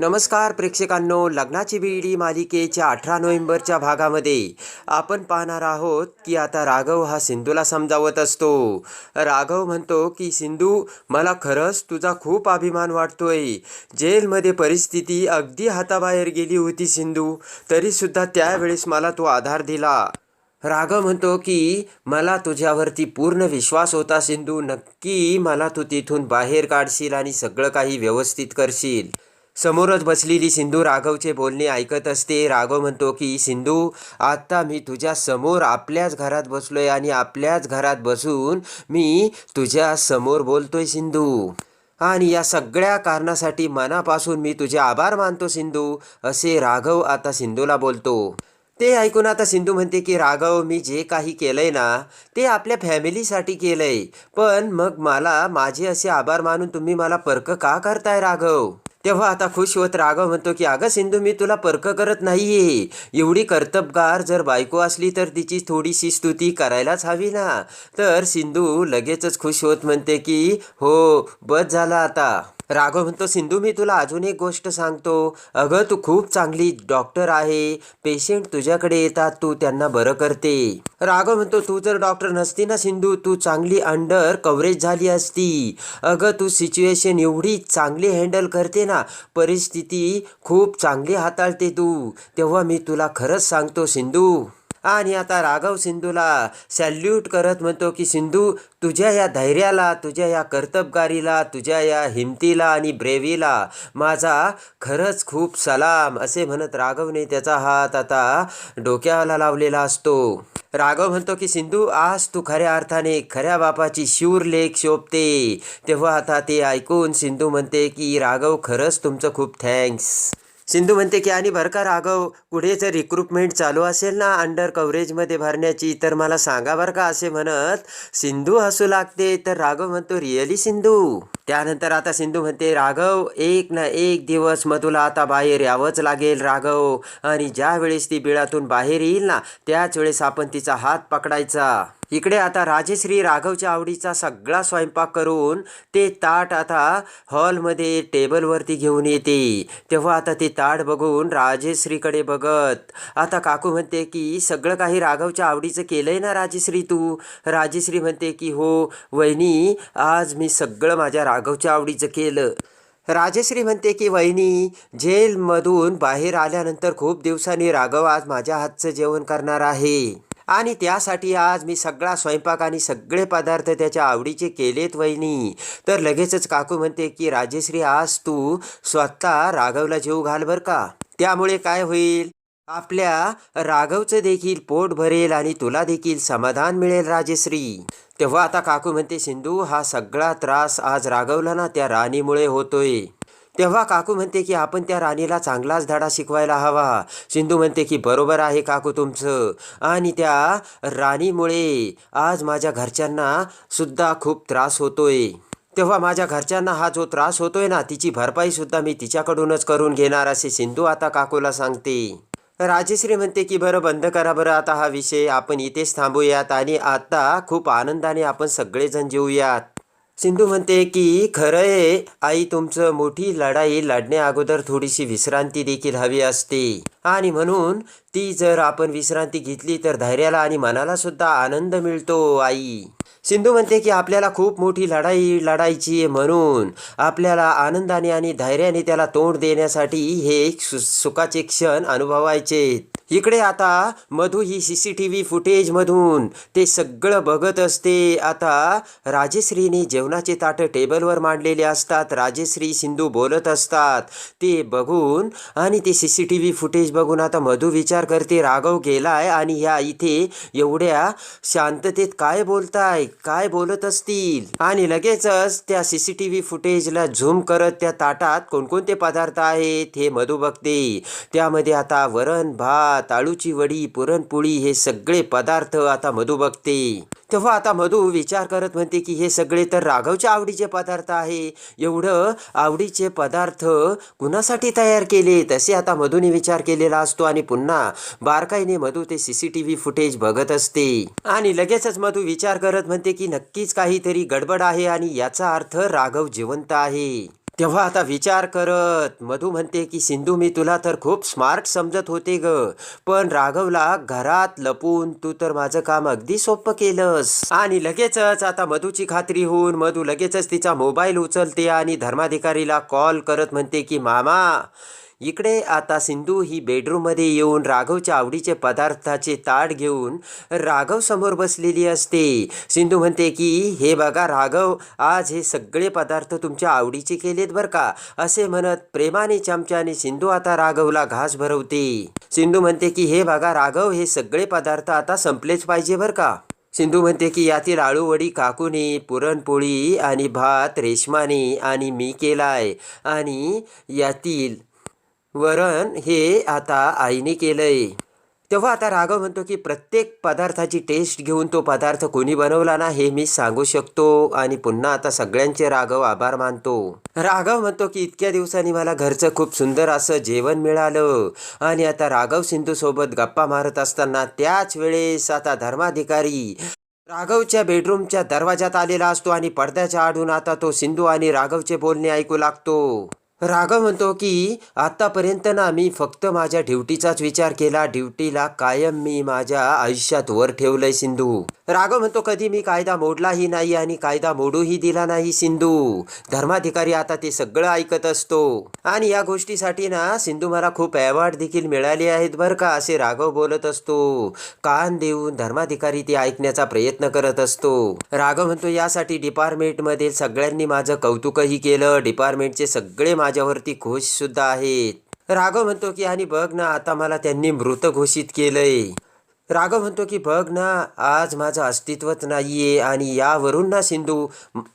नमस्कार प्रेक्षकांनो लग्नाची बीडी मालिकेच्या अठरा नोव्हेंबरच्या भागामध्ये. आपण पाहणार आहोत की आता राघव हा सिंधूला समजावत असतो. राघव म्हणतो की सिंधू मला खरंच तुझा खूप अभिमान वाटतोय. जेलमध्ये परिस्थिती अगदी हाताबाहेर गेली होती सिंधू. तरीसुद्धा त्यावेळेस मला तो आधार दिला. राघव म्हणतो की मला तुझ्यावरती पूर्ण विश्वास होता सिंधू. नक्की मला तू तिथून बाहेर काढशील आणि सगळं काही व्यवस्थित करशील. समोरच बसलेली सिंधू राघवचे बोलणे ऐकत असते. राघव म्हणतो की सिंधू आत्ता मी तुझ्या समोर आपल्याच घरात बसलोय आणि आपल्याच घरात बसून मी तुझ्या समोर बोलतोय सिंधू. आणि या सगळ्या कारणासाठी मनापासून मी तुझे आभार मानतो सिंधू असे राघव आता सिंधूला बोलतो. ते ऐकून आता सिंधू म्हणते की राघव मी जे काही केलंय ना ते आपल्या फॅमिलीसाठी केलंय. पण मग मला माझे असे आभार मानून तुम्ही मला पर्क का करताय राघव? तेव्हा आता खुश होत राघव म्हणतो की अगं सिंधू मी तुला पर्क करत नाहीये. एवढी कर्तबगार जर बायको असली तर तिची थोडीशी स्तुती करायलाच हवी ना. तर सिंधू लगेचच खुश होत म्हणते की हो बस झाला आता. राघव म्हणतो सिंधू मी तुला अजून एक गोष्ट सांगतो. अगं तू खूप चांगली डॉक्टर आहे. पेशंट तुझ्याकडे येतात तू त्यांना बरं करते. राघव म्हणतो तू जर डॉक्टर नसती ना सिंधू तू चांगली अंडर कव्हरेज झाली असती. अगं तू सिच्युएशन एवढी चांगली हँडल करते ना परिस्थिती खूप चांगली हाताळते तू. तेव्हा मी तुला खरंच सांगतो सिंधू. आणि आता राघव सिंधूला सॅल्यूट करत म्हणतो की सिंधू तुझ्या या धैर्याला तुझ्या या कर्तबगारीला तुझ्या या हिमतीला आणि ब्रेवीला माझा खरंच खूप सलाम असे म्हणत राघवने त्याचा हात आता डोक्याला लावलेला असतो. राघव म्हणतो की सिंधू आज तू खऱ्या अर्थाने खऱ्या बापाची शूर लेख शोभते. तेव्हा आता ते ऐकून सिंधू म्हणते की राघव खरंच तुमचं खूप थँक्स सिंधू म्हणते की आणि बरं का राघव कुठे जर रिक्रुटमेंट चालू असेल ना अंडर कव्हरेजमध्ये भरण्याची तर मला सांगा बरं का असे म्हणत सिंधू हसू लागते. तर राघव म्हणतो रिअली सिंधू? त्यानंतर आता सिंधू म्हणते राघव एक ना एक दिवस मधुला आता बाहेर यावंच लागेल राघव. आणि ज्या वेळेस ती बिळातून बाहेर येईल ना त्याच वेळेस आपण तिचा हात पकडायचा. इकडे आता राजेश्री राघवच्या आवडीचा सगळा स्वयंपाक करून ते ताट आता हॉलमध्ये टेबलवरती घेऊन येते. तेव्हा आता ते ताट बघून राजेश्रीकडे बघत आता काकू म्हणते की सगळं काही राघवच्या आवडीचं केलंय ना राजेश्री तू? राजेश्री म्हणते की हो वहिनी आज मी सगळं माझ्या राघवच्या आवडीचं केलं. राजश्री म्हणते की वहिनी जेलमधून बाहेर आल्यानंतर खूप दिवसांनी राघव आज माझ्या हातचं जेवण करणार आहे. आणि त्यासाठी आज मी सगळा स्वयंपाक आणि सगळे पदार्थ त्याच्या आवडीचे केलेत वहिनी. तर लगेचच काकू म्हणते की राजेश्री आज तू स्वतः राघवला जेव घाल बर का? त्यामुळे काय होईल? आपल्या राघवचं देखील पोट भरेल आणि तुला देखील समाधान मिळेल राजेश्री. तेव्हा आता काकू म्हणते सिंधू हा सगळा त्रास आज राघवला ना त्या राणीमुळे होतोय. तेव्हा काकू म्हणते की आपण त्या राणीला चांगलाच धडा शिकवायला हवा. सिंधू म्हणते की बरोबर आहे काकू तुमचं. आणि त्या राणीमुळे आज माझ्या घरच्यांना सुद्धा खूप त्रास होतोय. तेव्हा माझ्या घरच्यांना हा जो त्रास होतोय ना तिची भरपाईसुद्धा मी तिच्याकडूनच करून घेणार असे सिंधू आता काकूला सांगते. राजेश्री म्हणते की बरं बंद करा बरं आता हा विषय आपण इथेच थांबूयात आणि आता खूप आनंदाने आपण सगळेजण जेऊयात. सिंधू म्हणते की खरं आहे आई तुमचं मोठी लढाई लढण्या अगोदर थोडीशी विश्रांती देखील हवी असते. आणि म्हणून ती जर आपण विश्रांती घेतली तर धैर्याला आणि मनाला सुद्धा आनंद मिळतो आई. सिंधू म्हणते की आपल्याला खूप मोठी लढाई लढायची आहे म्हणून. आपल्याला आनंदाने आणि धैर्याने त्याला तोंड देण्यासाठी हे सु सुखाचे क्षण अनुभवायचे इकडे आता मधू ही सी सी टी व्ही फुटेजमधून ते सगळं बघत असते. आता राजेश्रीने जेवणाचे ताटं टेबलवर मांडलेले असतात. राजेश्री सिंधू बोलत असतात. ते बघून आणि ते C C T V footage बघून आता मधू विचार करते राघव गेलाय आणि ह्या इथे एवढ्या शांततेत काय बोलताय? काय बोलत असतील? आणि लगेचच त्या सी सी टी व्ही फुटेजला झूम करत त्या ताटात कोणकोणते पदार्थ आहेत हे मधू बघते. त्यामध्ये आता वरण भात आळूची वडी पुरणपोळी हे सगळे पदार्थ आता मधू बघते. तेव्हा आता मधू विचार करत म्हणते की हे सगळे तर राघवच्या आवडीचे पदार्थ आहे. एवढं आवडीचे पदार्थ कुणासाठी तयार केले? तसे आता मधूने विचार केलेला असतो आणि पुन्हा बारकाईने मधू ते C C T V footage बघत असते. आणि लगेचच मधू विचार करत म्हणते की नक्कीच काहीतरी गडबड आहे आणि याचा अर्थ राघव जिवंत आहे. तेव्हा आता विचार करत. मधू म्हणते की सिंधू मी तुला तर खूप स्मार्ट समजत होते ग. पण राघवला घरात लपून तू तर माझं काम अगदी सोपं केलंस. आणि लगेचच आता मधूची खात्री होऊन मधू लगेचच तिचा मोबाईल उचलते आणि धर्माधिकारीला कॉल करत म्हणते की मामा इकडे आता सिंधू ही बेडरूममध्ये येऊन राघवच्या आवडीचे पदार्थाचे ताट घेऊन राघव समोर बसलेली असते. सिंधू म्हणते की हे बघा राघव आज हे सगळे पदार्थ तुमच्या आवडीचे केलेत बरं का? असे म्हणत प्रेमाने चमच्याने सिंधू आता राघवला घास भरवते. सिंधू म्हणते की हे बघा राघव हे सगळे पदार्थ आता संपलेच पाहिजे बरं का? सिंधू म्हणते की यातील आळूवडी काकूने पुरणपोळी आणि भात रेशमाने आणि मी केलाय आणि यातील वरण हे आता आईने केलंय. तेव्हा आता राघव म्हणतो की प्रत्येक पदार्थाची टेस्ट घेऊन तो पदार्थ कोणी बनवला ना हे मी सांगू शकतो. आणि पुन्हा आता सगळ्यांचे राघव आभार मानतो. राघव म्हणतो की इतक्या दिवसांनी मला घरचं खूप सुंदर असं जेवण मिळालं. आणि आता राघव सिंधूसोबत गप्पा मारत असताना त्याच वेळेस आता धर्माधिकारी राघवच्या बेडरूमच्या दरवाजात आलेला असतो आणि पडद्याच्या आडून आता तो सिंधू आणि राघवचे बोलणे ऐकू लागतो. राघव म्हणतो की आतापर्यंत ना मी फक्त माझ्या ड्युटीचाच विचार केला. ड्युटीला कायम मी माझ्या आयुष्यात वर ठेवलंय सिंधू. राघव म्हणतो कधी मी कायदा मोडलाही नाही आणि कायदा मोडूही दिला नाही सिंधू. धर्माधिकारी आता ते सगळं ऐकत असतो. आणि या गोष्टीसाठी ना सिंधू मला खूप अवॉर्ड देखील मिळाले आहेत बरं का असे राघव बोलत असतो. कान देऊन धर्माधिकारी ते ऐकण्याचा प्रयत्न करत असतो. राघव म्हणतो यासाठी डिपार्टमेंटमध्ये सगळ्यांनी माझं कौतुकही केलं. डिपार्टमेंटचे सगळे माझ्यावरती खुश सुद्धा आहेत. राघव म्हणतो की आणि बघ ना आता मला त्यांनी मृत घोषित केलंय. राघव म्हणतो की बघ ना आज माझं अस्तित्वच नाहीये आणि यावरून ना सिंधू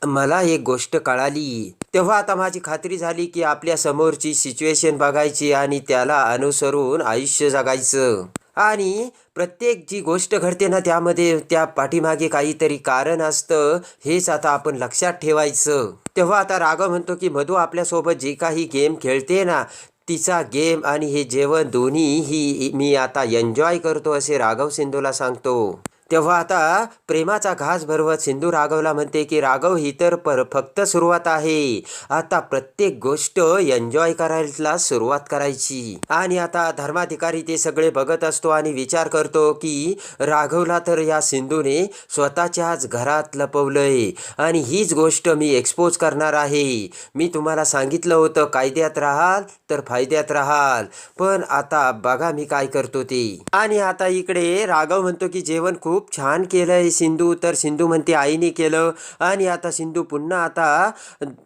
मला एक गोष्ट कळाली. तेव्हा आता माझी खात्री झाली की आपल्या समोरची सिच्युएशन बघायची आणि त्याला अनुसरून आयुष्य जगायचं. आणि प्रत्येक जी गोष्ट घडते ना त्यामध्ये त्या पाठीमागे काहीतरी कारण असतं हेच आता आपण लक्षात ठेवायचं. तेव्हा आता राघव म्हणतो की मधू आपल्यासोबत जे काही गेम खेळते ना तिचा गेम आणि हे जेवण दोन्ही ही मी आता एन्जॉय करतो असे राघव सिंधूला सांगतो. तेव्हा आता प्रेमाचा घास भरवत सिंधू राघवला म्हणते की राघव ही तर पर फक्त सुरुवात आहे. आता प्रत्येक गोष्ट एन्जॉय करायला सुरुवात करायची. आणि आता धर्माधिकारी ते सगळे बघत असतो आणि विचार करतो की राघवला तर या सिंधूने स्वतःच्याच घरात लपवलंय. आणि हीच गोष्ट मी एक्सपोज करणार आहे. मी तुम्हाला सांगितलं होतं कायद्यात राहाल तर फायद्यात राहाल. पण आता बघा मी काय करतो ते. आणि आता इकडे राघव म्हणतो की जेवण खूप खूप छान केलंय सिंधू. तर सिंधू म्हणते आईने केलं. आणि आता सिंधू पुन्हा आता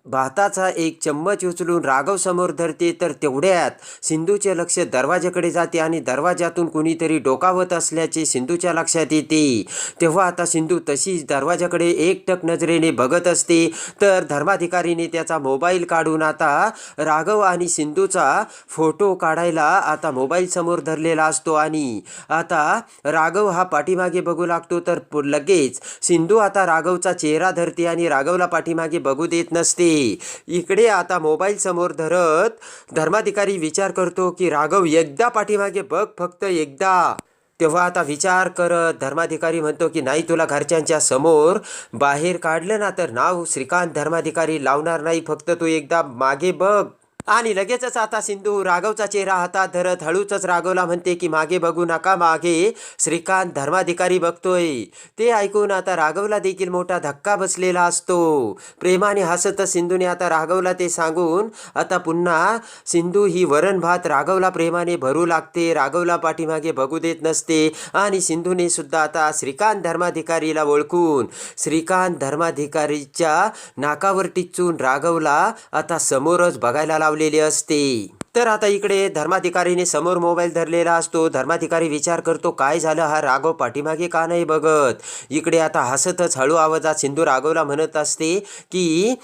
भाताचा एक चम्मच उचलून राघव समोर धरते. तर तेवढ्यात सिंधूचे लक्ष दरवाजाकडे जाते आणि दरवाजातून कुणीतरी डोकावत असल्याचे सिंधूच्या लक्षात येते. तेव्हा आता सिंधू तशीच दरवाजाकडे एकटक नजरेने बघत असते. तर धर्माधिकारीने त्याचा मोबाईल काढून आता राघव आणि सिंधूचा फोटो काढायला आता मोबाईल समोर धरलेला असतो. आणि आता राघव हा पाठीमागे बघू लागतो तर लगेच. सिंधू आता राघवचा चेहरा धरते आणि राघवला पाठीमागे बघू देत नसते. इकडे आता मोबाईल समोर धरत धर्माधिकारी विचार करतो की राघव एकदा पाठीमागे बघ फक्त एकदा. तेव्हा आता विचार करत धर्माधिकारी म्हणतो की नाही तुला घरच्यांच्या समोर बाहेर काढलं ना तर नाव श्रीकांत धर्माधिकारी लावणार नाही. फक्त तू एकदा मागे बघ. आणि लगेचच आता सिंधू राघवचा चेहरा हातात धरत हळूचच राघवला म्हणते की मागे बघू नका मागे. श्रीकांत धर्माधिकारी बघतोय. ते ऐकून आता राघवला देखील मोठा धक्का बसलेला असतो. प्रेमाने हसत सिंधूने आता राघवला ते सांगून आता पुन्हा सिंधू ही वरण भात राघवला प्रेमाने भरू लागते. राघवला पाठीमागे बघू देत नसते. आणि सिंधूने सुद्धा आता श्रीकांत धर्माधिकारीला ओळखून श्रीकांत धर्माधिकारीच्या नाकावर टिचून राघवला आता समोरच बघायला लावलेली असते. तर आता इकडे धर्माधिकारीने समोर मोबाईल धरलेला असतो. धर्माधिकारी विचार करतो काय झालं? हा राघव पाठीमागे का नाही बघत? इकडे आता हसतच हळू आवाजात सिंधू राघवला म्हणत असते की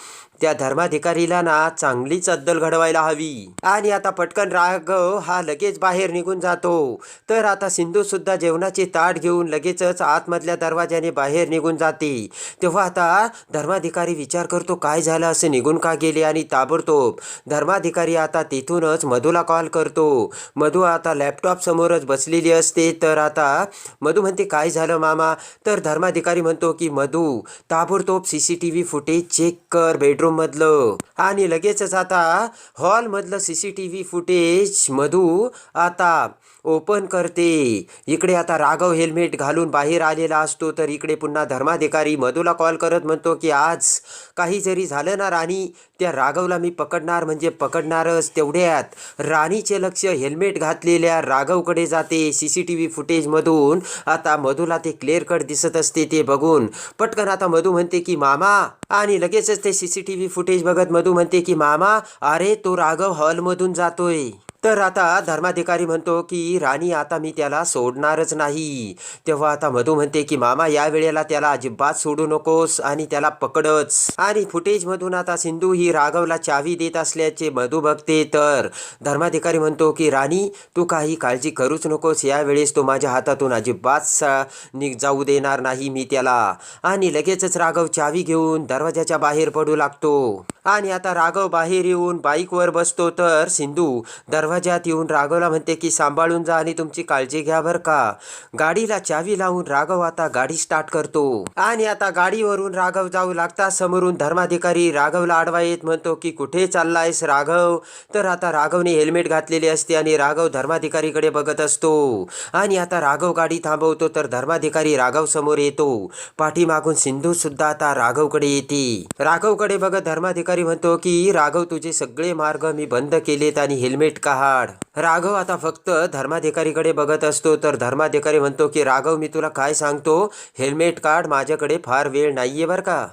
त्या धर्माधिकारीला ना चांगलीच अद्दल घडवायला हवी. आणि आता पटकन राघव हा लगेच बाहेर निघून जातो. तर आता सिंधू सुद्धा जेवणाची ताट घेऊन लगेचच आतमधल्या दरवाजाने बाहेर निघून जाते. तेव्हा आता धर्माधिकारी विचार करतो काय झालं? असं निघून का गेले? आणि ताबडतोब धर्माधिकारी आता तिथूनच मधूला कॉल करतो. मधू आता लॅपटॉप समोरच बसलेली असते. तर आता मधू म्हणते काय झालं मामा? तर धर्माधिकारी म्हणतो की मधू ताबडतोब C C T V footage check कर बेडरूम बेडरूममधलं आणि लगेचच आता हॉलमधलं C C T V footage Madhu आता ओपन करते. इकडे आता राघव हेल्मेट घालून बाहेर आलेला असतो तर इकडे पुन्हा धर्माधिकारी मधूला कॉल करत म्हणतो की आज काही जरी झालं ना राणी त्या राघवला मी पकडणार म्हणजे पकडणारच तेवढ्यात. राणीचे लक्ष हेल्मेट घातलेल्या राघवकडे जाते सी सी टी व्ही फुटेजमधून आता मधूला ते क्लिअर कट दिसत असते ते बघून. पटकन आता मधू म्हणते की मामा आणि लगेचच ते C C T V footage बघत मधू म्हणते की मामा अरे तो राघव हॉलमधून जातोय. तर आता धर्माधिकारी म्हणतो की राणी आता मी त्याला सोडणारच नाही. तेव्हा आता मधू म्हणते की मामा या वेळेला त्याला अजिबात सोडू नकोस आणि त्याला पकडच. आणि फुटेजमधून आता सिंधू ही राघवला चावी देत असल्याचे मधू बघते तर धर्माधिकारी म्हणतो की राणी तू काही काळजी करूच नकोस. या वेळेस तो माझ्या हातातून अजिबात सा- जाऊ देणार नाही मी त्याला. आणि लगेचच राघव चावी घेऊन दरवाजाच्या बाहेर पडू लागतो. आणि आता राघव बाहेर येऊन बाईकवर बसतो तर सिंधू आवाजात येऊन राघवला म्हणते की सांभाळून जा आणि तुमची काळजी घ्या बरं का. गाडीला चावी लावून राघव आता गाडी स्टार्ट करतो. आणि आता गाडीवरून राघव जाऊ लागता समोरून धर्माधिकारी राघवला आडवा येत म्हणतो की कुठे चाललायस राघव? तर आता राघवने हेल्मेट घातलेले असते आणि राघव धर्माधिकारीकडे बघत असतो. आणि आता राघव गाडी थांबवतो तर धर्माधिकारी राघव समोर येतो. पाठीमागून सिंधू सुद्धा आता राघवकडे येते. राघवकडे बघत धर्माधिकारी म्हणतो की राघव तुझे सगळे मार्ग मी बंद केलेत आणि हेल्मेट का हाड राघव आता फक्त धर्माधिकारीकडे बघत असतो तर धर्माधिकारी म्हणतो की राघव मी तुला काय सांगतो? हेल्मेट काढ माझ्याकडे फार वेळ नाहीये बरं का.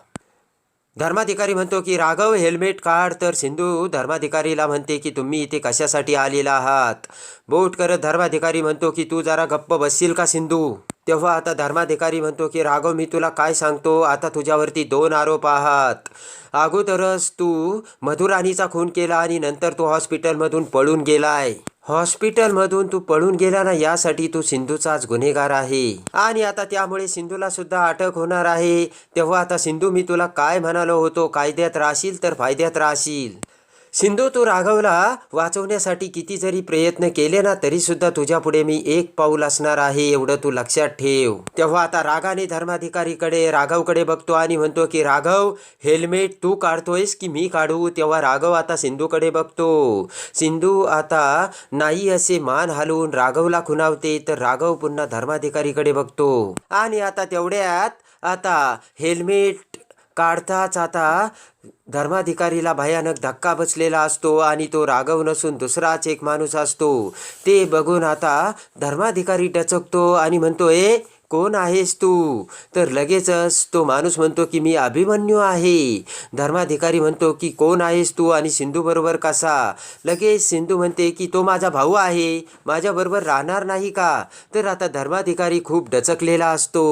धर्माधिकारी म्हणतो की राघव हेल्मेट काढ. तर सिंधू धर्माधिकारीला म्हणते की तुम्ही इथे कशासाठी आलेला आहात? बोट करत धर्माधिकारी म्हणतो की तू जरा गप्प बसशील का सिंधू? तेव्हा आता धर्माधिकारी म्हणतो की राघव मी तुला काय सांगतो? आता तुझ्यावरती दोन आरोप आहात. अगोदरच तू मधुराणीचा खून केला आणि नंतर तू हॉस्पिटलमधून पळून गेलाय. हॉस्पिटलमधून तू पळून गेला ना यासाठी तू सिंधूचाच गुन्हेगार आहे. आणि आता त्यामुळे सिंधूला सुद्धा अटक होणार आहे. तेव्हा आता सिंधू मी तुला काय म्हणालो होतो? कायद्यात राहशील तर फायद्यात राहशील. सिंधू तू राघवला वाचवण्यासाठी किती जरी प्रयत्न केले ना तरी सुद्धा तुझ्या पुढे मी एक पाऊल असणार आहे एवढं तू लक्षात ठेव. तेव्हा आता रागाने धर्माधिकारीकडे राघवकडे बघतो आणि म्हणतो की राघव हेल्मेट तू काढतोयस की मी काढू? तेव्हा राघव आता सिंधूकडे बघतो. सिंधू आता नाही असे मान हलवून राघवला खुणावते तर राघव पुन्हा धर्माधिकारीकडे बघतो. आणि आता तेवढ्यात आता हेल्मेट काढताच आता धर्माधिकारीला भयानक धक्का बसलेला असतो आणि तो राघव नसून दुसराच एक माणूस असतो. ते बघून आता धर्माधिकारी डचकतो आणि म्हणतो ए कोण आहेस तू? तर लगेचच तो माणूस म्हणतो की मी अभिमन्यू आहे. धर्माधिकारी म्हणतो की कोण आहेस तू आणि सिंधूबरोबर कसा? लगेच सिंधू म्हणते की तो माझा भाऊ आहे. माझ्याबरोबर राहणार नाही का? तर आता धर्माधिकारी खूप डचकलेला असतो.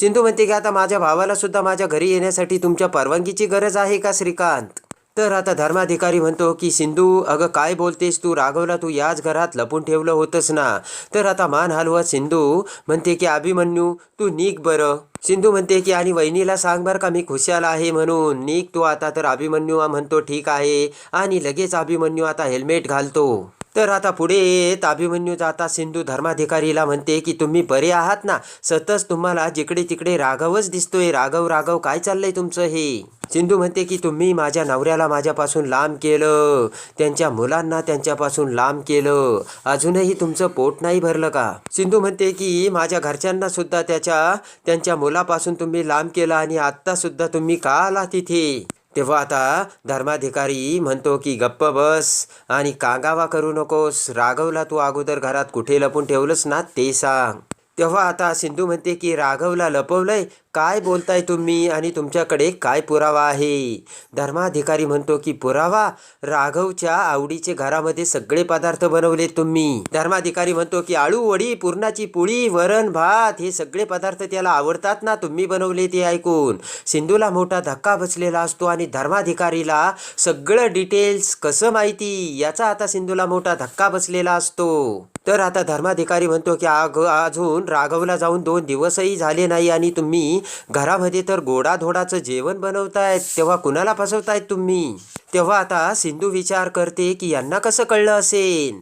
सिंधू म्हणते की आता माझ्या भावाला सुद्धा माझ्या घरी येण्यासाठी तुमच्या परवानगीची गरज आहे का श्रीकांत? तर आता धर्माधिकारी म्हणतो की सिंधू अगं काय बोलतेस तू? राघवला तू याच घरात लपून ठेवलं होतंस ना. तर आता मान हलवत सिंधू म्हणते की अभिमन्यू तू नीक बरं. सिंधू म्हणते की आणि वहिनीला सांग बरं का मी खुशाल आहे म्हणून. नीक तू आता. तर अभिमन्यू म्हणतो ठीक आहे. आणि लगेच अभिमन्यू आता हेल्मेट घालतो. तर आता पुढे येत अभिमन्यू जाता सिंधू धर्माधिकारीला म्हणते की तुम्ही बरे आहात ना? सतत तुम्हाला जिकडे तिकडे राघवच दिसतोय. राघव राघव काय चाललंय तुमचं हे? सिंधू म्हणते की तुम्ही माझ्या नवऱ्याला माझ्यापासून लांब केलं. त्यांच्या मुलांना त्यांच्यापासून लांब केलं. अजूनही तुमचं पोट नाही भरलं का? सिंधू म्हणते की माझ्या घरच्यांना सुद्धा त्याच्या त्यांच्या मुलापासून तुम्ही लांब केलं आणि आत्ता सुद्धा तुम्ही का आला तिथे तेव्हा आता धर्माधिकारी म्हणतो की गप्प बस आणि कागावा करू नकोस. राघवला तू अगोदर घरात कुठे लपून ठेवलंस ना ते सांग. तेव्हा आता सिंधू म्हणते की राघवला लपवलंय काय बोलताय तुम्ही आणि तुमच्याकडे काय पुरावा आहे? धर्माधिकारी म्हणतो की पुरावा? राघवच्या आवडीचे घरामध्ये सगळे पदार्थ बनवले तुम्ही. धर्माधिकारी म्हणतो की आळू वडी पुरणाची पोळी वरण भात हे सगळे पदार्थ त्याला आवडतात ना? तुम्ही बनवले ते ऐकून. सिंधूला मोठा धक्का बसलेला असतो आणि धर्माधिकारीला सगळं डिटेल्स कसं माहिती याचा आता सिंधूला मोठा धक्का बसलेला असतो. तर आता धर्माधिकारी म्हणतो की अग अजून राघवला जाऊन दोन दिवसही झाले नाही आणि तुम्ही घरामध्ये तर गोडाधोडाचं जेवण बनवतायत तेव्हा कुणाला फसवतायत तुम्ही? तेव्हा आता सिंधू विचार करते की यांना कसं कळलं असेल?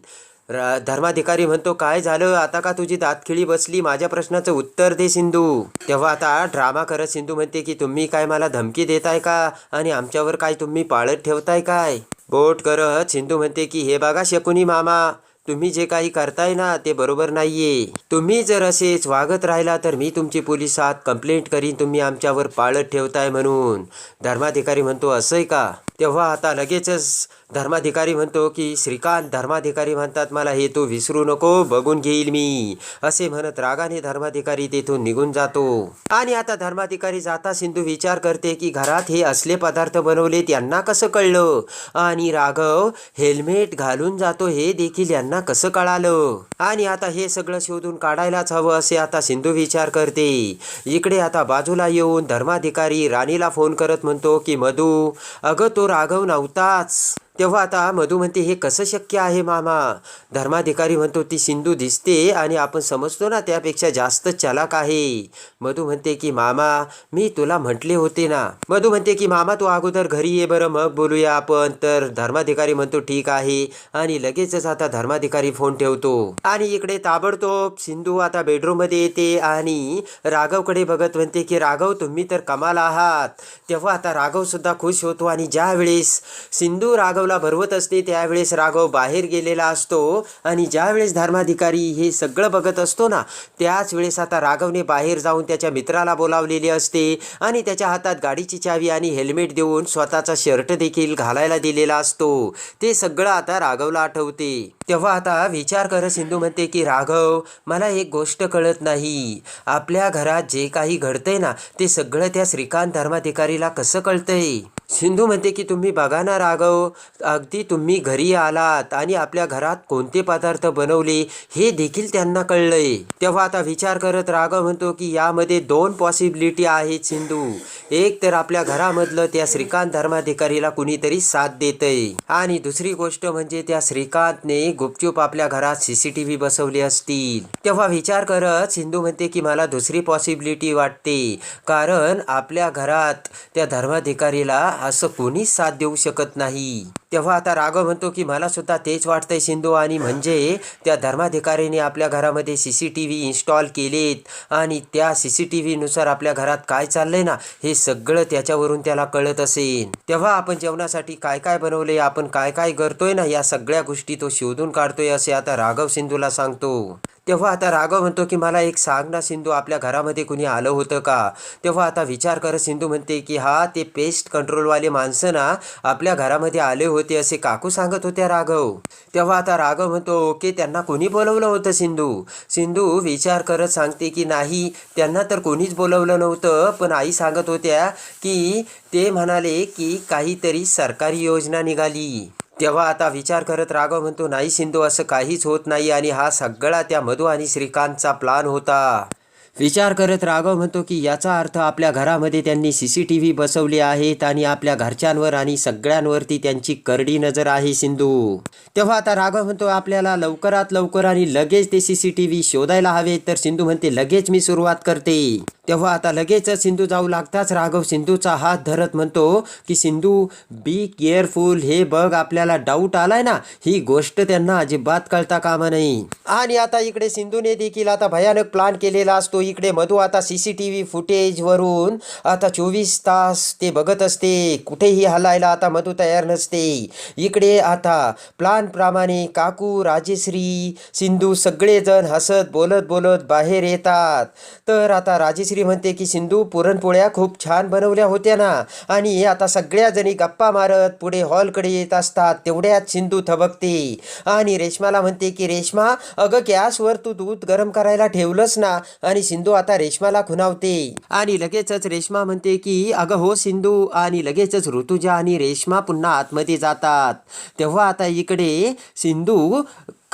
धर्माधिकारी म्हणतो काय झालं? आता का तुझी दातखिळी बसली? माझ्या प्रश्नाचं उत्तर दे सिंधू. तेव्हा आता ड्रामा करत सिंधू म्हणते की तुम्ही काय मला धमकी देताय का? आणि आमच्यावर काय तुम्ही पाळत ठेवताय काय? बोट करत सिंधू म्हणते की हे बघा शकुनी मामा तुम्ही जे काही करताय ना ते बरोबर नाहीये. तुम्ही जर असेच वागत राहिला तर मी तुमची पोलिसात कंप्लेंट करीन तुम्ही आमच्यावर पाळत ठेवताय म्हणून. धर्माधिकारी म्हणतो असंय का? तेव्हा आता लगेचच धर्माधिकारी म्हणतो की श्रीकांत धर्माधिकारी म्हणतात मला हे तू विसरू नको बघून घेईल मी. असे म्हणत रागाने धर्माधिकारी तेथून निघून जातो. आणि आता धर्माधिकारी जाता सिंधू विचार करते की घरात हे असले पदार्थ बनवले त्यांना कसं कळलं? आणि राघव हेल्मेट घालून जातो हे देखील यांना कसं कळालं? आणि आता हे सगळं शोधून काढायलाच हवं असे आता सिंधू विचार करते. इकडे आता बाजूला येऊन धर्माधिकारी राणीला फोन करत म्हणतो की मधू अगं तो राघव नव्हताच. तेव्हा आता मधू म्हणते हे कसं शक्य आहे मामा? धर्माधिकारी म्हणतो ती सिंधू दिसते आणि आपण समजतो ना त्यापेक्षा जास्त चलाक आहे. मधू म्हणते की मामा मी तुला म्हटले होते ना. मधू म्हणते की मामा तू अगोदर घरी ये बरं मग बोलूया आपण. तर धर्माधिकारी म्हणतो ठीक आहे. आणि लगेचच आता धर्माधिकारी फोन ठेवतो. आणि इकडे ताबडतोब सिंधू आता बेडरूममध्ये येते आणि राघवकडे बघत म्हणते की राघव तुम्ही तर कमाल आहात. तेव्हा आता राघव सुद्धा खुश होतो आणि ज्यावेळेस सिंधू राघव राघवला भरवत असते त्यावेळेस राघव बाहेर गेलेला असतो आणि ज्यावेळेस धर्माधिकारी हे सगळं बघत असतो ना त्याच वेळेस आता राघवने बाहेर जाऊन त्याच्या मित्राला बोलावलेले असते आणि त्याच्या हातात गाडीची चावी आणि हेल्मेट देऊन स्वतःचा शर्ट देखील घालायला दिलेला असतो. ते सगळं आता राघवला आठवते. तेव्हा आता विचार करत सिंधू म्हणते की राघव मला एक गोष्ट कळत नाही. आपल्या घरात जे काही घडतंय ना ते सगळं त्या श्रीकांत धर्माधिकारीला कसं कळतंय? सिंधू म्हणते की तुम्ही बघा ना राघव. अगदी तुम्ही घरी आलात आणि आपल्या घरात कोणते पदार्थ बनवले हे देखील त्यांना कळलंय. तेव्हा आता विचार करत राघव म्हणतो की यामध्ये दोन पॉसिबिलिटी आहेत सिंधू. एक तर आपल्या घरामधलं त्या श्रीकांत धर्माधिकारीला कुणीतरी साथ देतय. आणि दुसरी गोष्ट म्हणजे त्या श्रीकांतने गुपचूप आपल्या घरात सीसीटीव्ही बसवली असतील. तेव्हा विचार करत सिंधू म्हणते की मला दुसरी पॉसिबिलिटी वाटते. कारण आपल्या घरात त्या धर्माधिकारीला असं कोणीच साथ देऊ शकत नाही. तेव्हा आता राघव म्हणतो की मला सुद्धा तेच वाटतंय सिंधू आणि म्हणजे त्या धर्माधिकारीने आपल्या घरामध्ये C C T V install केलेत आणि त्या सी सी टी व्हीनुसार आपल्या घरात काय चाललंय ना हे सगळं त्याच्यावरून त्याला कळत असेल. तेव्हा आपण जेवणासाठी काय काय बनवले आपण काय काय करतोय ना या सगळ्या गोष्टी तो शोधून काढतोय असे आता राघव सिंधूला सांगतो. तेव्हा आता राघव म्हणतो की मला एक सांग ना सिंधू आपल्या घरामध्ये कुणी आलं होतं का? तेव्हा आता विचार करत सिंधू म्हणते की हा ते पेस्ट कंट्रोलवाले माणसं ना आपल्या घरामध्ये आले होते असे काकू सांगत होत्या राघव. तेव्हा आता राघव म्हणतो ओके त्यांना कोणी बोलवलं होतं सिंधू? सिंधू विचार करत सांगते की नाही त्यांना तर कोणीच बोलवलं नव्हतं. पण आई सांगत होत्या की ते म्हणाले की काहीतरी सरकारी योजना निघाली. तेव्हा आता विचार करत राघव म्हणतो नाही सिंधू असं काहीच होत नाही आणि हा सगळा त्या मधू आणि श्रीकांतचा प्लान होता. विचार करत राघव म्हणतो की याचा अर्थ आपल्या घरामध्ये त्यांनी सी सी टी व्ही बसवली आहेत आणि आपल्या घरच्यांवर आणि सगळ्यांवरती त्यांची करडी नजर आहे सिंधू. तेव्हा आता राघव म्हणतो आपल्याला लवकरात लवकर आणि लगेच ते सी सी टी व्ही शोधायला हवे. तर सिंधू म्हणते लगेच मी सुरुवात करते. तेव्हा आता लगेच सिंधू जाऊ लागताच राघव सिंधूचा हात धरत म्हणतो की सिंधू बी केअरफुल हे बघ आपल्याला डाऊट आलाय ना ही गोष्ट त्यांना अजिबात कळता कामा नाही आणि आता इकडे सिंधूने देखील आता भयानक प्लान केलेला असतो. इकडे मधू आता सी सी टी व्ही फुटेजवरून आता चोवीस तास ते बघत असते. कुठेही हलायला आता मधू तयार नसते. इकडे आता प्लान प्रमाणे काकू राजेश्री सिंधू सगळेजण हसत बोलत बोलत बाहेर येतात. तर आता राजेश्री म्हणते की सिंधू पुरणपोळ्या खूप छान बनवल्या होत्या ना. आणि आता सगळ्या जणी गप्पा मारत पुढे हॉलकडे येत असतात तेवढ्यात सिंधू थबकते. आणि रेश्माला म्हणते की रेश्मा अगं गॅसवर तू दूध गरम करायला ठेवलंस ना. आणि सिंधू आता रेश्माला खुनावते आणि लगेचच रेश्मा म्हणते की अगं हो सिंधू. आणि लगेचच ऋतुजा आणि रेश्मा पुन्हा आतमध्ये जातात. तेव्हा आता इकडे सिंधू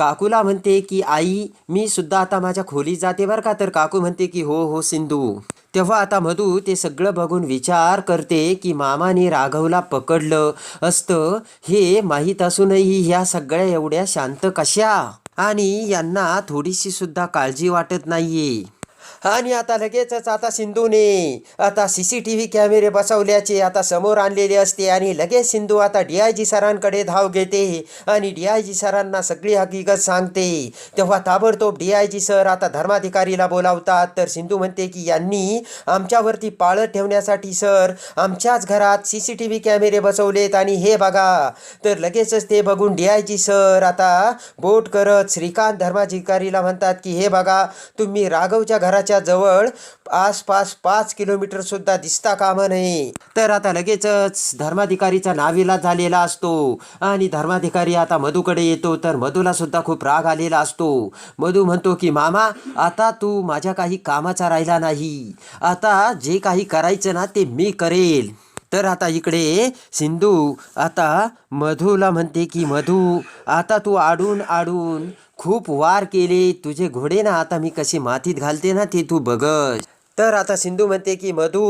काकूला म्हणते की आई मी सुद्धा आता माझ्या खोलीत जाते बरं का. तर काकू म्हणते की हो हो सिंधू. तेव्हा आता मधू ते सगळं बघून विचार करते की मामाने राघवला पकडलं असतं हे माहीत असूनही ह्या सगळ्या एवढ्या शांत कशा? आणि यांना थोडीशी सुद्धा काळजी वाटत नाहीये. आणि आता लगेचच आता सिंधूने आता सी सी टी व्ही कॅमेरे बसवल्याचे आता समोर आणलेले असते आणि लगेच सिंधू आता डी आय जी सरांकडे धाव घेते आणि डी आय जी सरांना सगळी हकीकत सांगते. तेव्हा ताबडतोब डी आय जी सर आता धर्माधिकारीला बोलावतात. तर सिंधू म्हणते की यांनी आमच्यावरती पाळत ठेवण्यासाठी सर आमच्याच घरात सी सी टी व्ही कॅमेरे बसवलेत आणि हे बघा. तर लगेचच ते बघून डी आय जी सर आता बोट करत श्रीकांत धर्माधिकारीला म्हणतात की हे बघा तुम्ही राघवच्या घराच्या जवळ आसपास पाच किलोमीटर सुद्धा दिसता कामा नये. तर आता लगेचच धर्माधिकारीचा नाविला झालेला असतो. आणि धर्माधिकारी आता मधूकडे येतो तर मधूला सुद्धा खूप राग आलेला असतो. मधू म्हणतो की मामा आता तू माझ्या काही कामाचा राहिला नाही. आता जे काही करायचं ना ते मी करेल. तर आता इकडे सिंधू आता मधूला म्हणते की मधू आता तू आडून आडून खूप वार केले. तुझे घोडे ना आता मी कसे मातीत घालते ना ते तू बघ. तर आता सिंधू म्हणते की मधू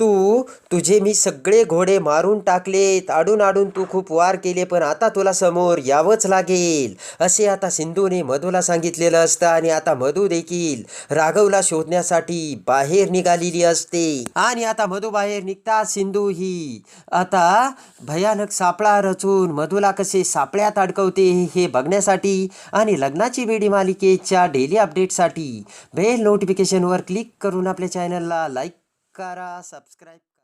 तू तुझे मी सगळे घोडे मारून टाकलेत. आडून आडून तू खूप वार केले पण आता तुला समोर यावंच लागेल. असे आता सिंधूने मधूला सांगितलेलं असतं आणि आता मधू देखील राघवला शोधण्यासाठी बाहेर निघालेली असते. आणि आता मधू बाहेर निघतात सिंधू ही. आता भयानक सापळा रचून मधूला कसे सापळ्यात अडकवते हे बघण्यासाठी आणि लग्नाची वेडी मालिकेच्या डेली अपडेटसाठी बेल नोटिफिकेशनवर क्लिक करून आपल्या चॅनलला लाईक करा सबस्क्राईब